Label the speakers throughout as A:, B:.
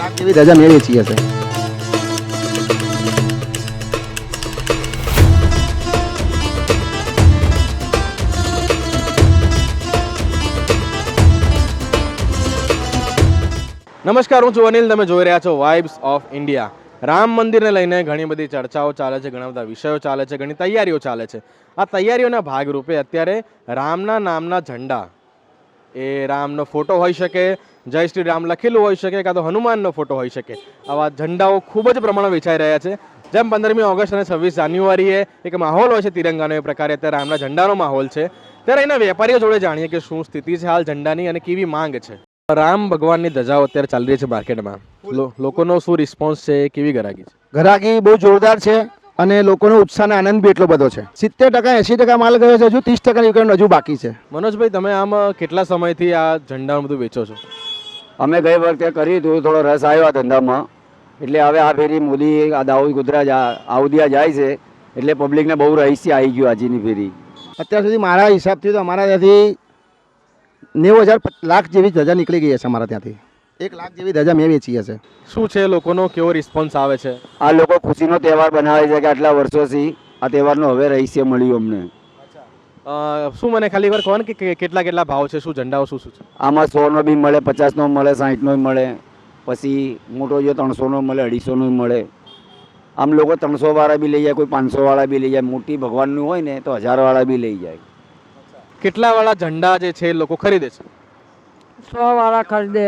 A: લાખ જેવી રજા મેળવી છીએ હશે
B: નમસ્કાર, હું છું અનિલ. તમે જોઈ રહ્યા છો વાઇબ્સ ઓફ ઇન્ડિયા રામ મંદિરને લઈને ઘણી બધી ચર્ચાઓ ચાલે છે, ઘણા બધા વિષયો ચાલે છે, ઘણી તૈયારીઓ ચાલે છે. આ તૈયારીઓના ભાગરૂપે અત્યારે રામના નામના ઝંડા એ રામનો ફોટો હોઈ શકે, જય શ્રી રામ લખેલું હોઈ શકે કાં તો હનુમાનનો ફોટો હોઈ શકે. આવા ઝંડાઓ ખૂબ જ પ્રમાણમાં વેચાઈ રહ્યા છે. જેમ પંદરમી ઓગસ્ટ અને છવ્વીસ જાન્યુઆરીએ એક માહોલ હોય છે તિરંગાનો, એ પ્રકારે અત્યારે રામના ઝંડાનો માહોલ છે. ત્યારે એના વેપારીઓ જોડે જાણીએ કે શું સ્થિતિ છે હાલ ઝંડાની અને કેવી માંગ છે. રામ ભગવાનની ધજાઓ અત્યારે ચાલી રહી છે માર્કેટમાં. લોકોનો શું રિસ્પોન્સ છે, કેવી ગરાગી છે?
A: ઘરાકી બહુ જોરદાર છે. અને લોકોનો ઉત્સાહ અને આનંદ બી એટલો બધો છે. સિત્તેર ટકા એંસી ટકા માલ ગયો છે હજુ ત્રીસ ટકા યુક્રેન હજુ બાકી છે.
B: મનોજભાઈ તમે આમ કેટલા સમયથી આ ઝંડા બધું વેચો છો?
C: અમે ગઈ વખતે કર્યું હતું થોડો રસ આવ્યો આ ધંધામાં. એટલે હવે આ ફેરી મોદી આ દાઉદ ગુજરાત જા- આઉદિયા જાય છે એટલે પબ્લિકને બહુ રહસ્ય આવી ગયું આજની ફેરી.
A: અત્યાર સુધી મારા હિસાબથી તો અમારા ત્યાંથી નેવું હજાર લાખ જેવી ધજા નીકળી ગઈ હશે અમારા ત્યાંથી. એક લાખ જેવી ધજા મેં વેચી હશે
B: શું છે લોકોનો? કેવો રિસ્પોન્સ આવે છે?
C: આ લોકો ખુશીનો તહેવાર બનાવે છે કે આટલા વર્ષોથી આ તહેવારનો હવે રહસ્ય મળ્યું અમને.
B: અ, શું મને ખાલી વાર કહો ને કે કે કેટલા કેટલા ભાવ છે? શું ઝંડાઓ શું શું છે?
C: આમાં સોનો બી મળે પચાસનો મળે સાહીઠનો મળે પછી મોટો જો ત્રણસોનો મળે અઢીસોનો મળે. આમ લોકો ત્રણસો વાળા બી લઈ જાય કોઈ પાંચસો વાળા બી લઈ જાય મોટી ભગવાનનું હોય ને તો હજાર વાળા બી લઈ જાય.
B: કેટલા વાળા ઝંડા જે છે એ લોકો ખરીદે છે?
D: સો વાળા ખરીદે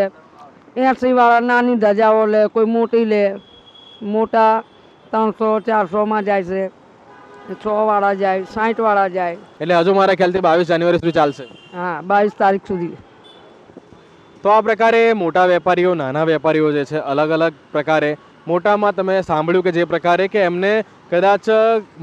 D: એંસી વાળા નાની ધજાઓ લે કોઈ મોટી લે મોટા ત્રણસો ચારસોમાં જાય છે સો વાળા જાય સાઠ વાળા જાય.
B: એટલે હજુ મારા ખ્યાલથી બાવીસ જાન્યુઆરી સુધી ચાલશે.
D: હા બાવીસ તારીખ સુધી.
B: તો આ પ્રકારે મોટા વેપારીઓ નાના વેપારીઓ જે છે અલગ અલગ પ્રકારે મોટામાં તમે સાંભળ્યું કે જે પ્રકારે કે એમને કદાચ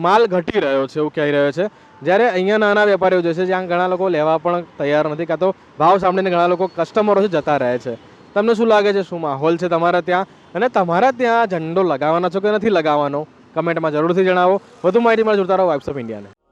B: માલ ઘટી રહ્યો છે એવું કહી રહ્યો છે. જ્યારે અહીંયા નાના વેપારીઓ જે છે જ્યાં ઘણા લોકો લેવા પણ તૈયાર નથી કાં તો ભાવ સાંભળીને ઘણા લોકો કસ્ટમરો છે જતા રહે છે. તમને શું લાગે છે, શું માહોલ છે તમારા ત્યાં? અને તમારા ત્યાં ઝંડો લગાવવાનો છો કે નથી લગાવવાનો? કમેન્ટમાં જરૂરથી જણાવો. વધુ માહિતી મળે જોતા રહો વાઇબ્સ ઓફ ઇન્ડિયાને